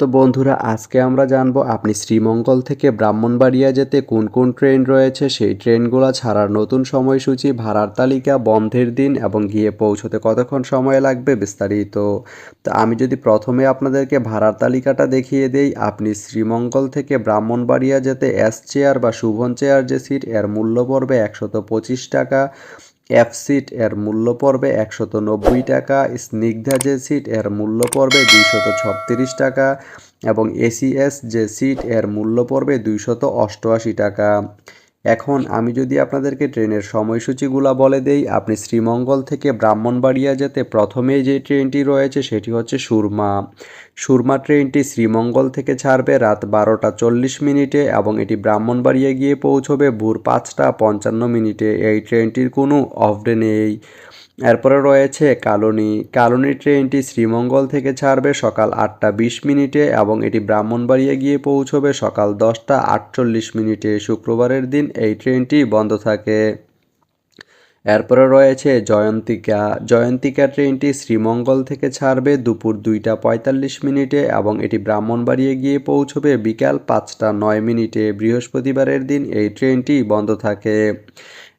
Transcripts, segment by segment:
তো বন্ধুরা, আজকে আমরা জানব আপনি শ্রীমঙ্গল থেকে ব্রাহ্মণবাড়িয়া যেতে কোন কোন ট্রেন রয়েছে? সেই ট্রেনগুলো ছাড়ার নতুন সময়সূচি, ভাড়ার তালিকা, বন্ধের দিন এবং গিয়ে পৌঁছতে কতক্ষণ সময় লাগবে বিস্তারিত। তো আমি যদি প্রথমে আপনাদেরকে ভাড়ার তালিকাটা দেখিয়ে দেই, আপনি শ্রীমঙ্গল থেকে ব্রাহ্মণবাড়িয়া যেতে এস চেয়ার বা শুভন চেয়ার যে সিট এর মূল্য পড়বে একশত পঁচিশ টাকা। এফ সিট এর মূল্য পড়বে একশত নব্বই টাকা, স্নিগ্ধা যে সিট এর মূল্য পড়বে দুইশত ছত্রিশ টাকা এবং এসিএস যে সিট এর মূল্য পড়বে দুইশত অষ্টআশি টাকা। এখন আমি যদি আপনাদেরকে ট্রেনের সময়সূচিগুলো বলে দেই, আপনি শ্রীমঙ্গল থেকে ব্রাহ্মণবাড়িয়া যেতে প্রথমে যে ট্রেনটি রয়েছে সেটি হচ্ছে সুরমা। সুরমা ট্রেনটি শ্রীমঙ্গল থেকে ছাড়বে রাত বারোটা চল্লিশ মিনিটে এবং এটি ব্রাহ্মণবাড়িয়া গিয়ে পৌঁছবে ভোর পাঁচটা পঞ্চান্ন মিনিটে। এই ট্রেনটির কোনো অফ ডে নেই। এরপরে রয়েছে কালনি। কালনি ট্রেনটি শ্রীমঙ্গল থেকে ছাড়বে সকাল আটটা বিশ মিনিটে এবং এটি ব্রাহ্মণবাড়িয়া গিয়ে পৌঁছবে সকাল দশটা আটচল্লিশ মিনিটে। শুক্রবারের দিন এই ট্রেনটি বন্ধ থাকে। এরপরে রয়েছে জয়ন্তিকা। জয়ন্তিকা ট্রেনটি শ্রীমঙ্গল থেকে ছাড়বে দুপুর দুইটা পঁয়তাল্লিশ মিনিটে এবং এটি ব্রাহ্মণবাড়িয়ে গিয়ে পৌঁছবে বিকাল পাঁচটা নয় মিনিটে। বৃহস্পতিবারের দিন এই ট্রেনটি বন্ধ থাকে।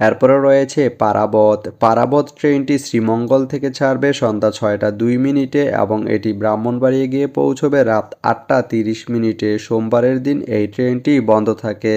এরপরে রয়েছে পারাবত। পারাবত ট্রেনটি শ্রীমঙ্গল থেকে ছাড়বে সন্ধ্যা ছয়টা দুই মিনিটে এবং এটি ব্রাহ্মণবাড়িয়ে গিয়ে পৌঁছবে রাত আটটা তিরিশ মিনিটে। সোমবারের দিন এই ট্রেনটি বন্ধ থাকে।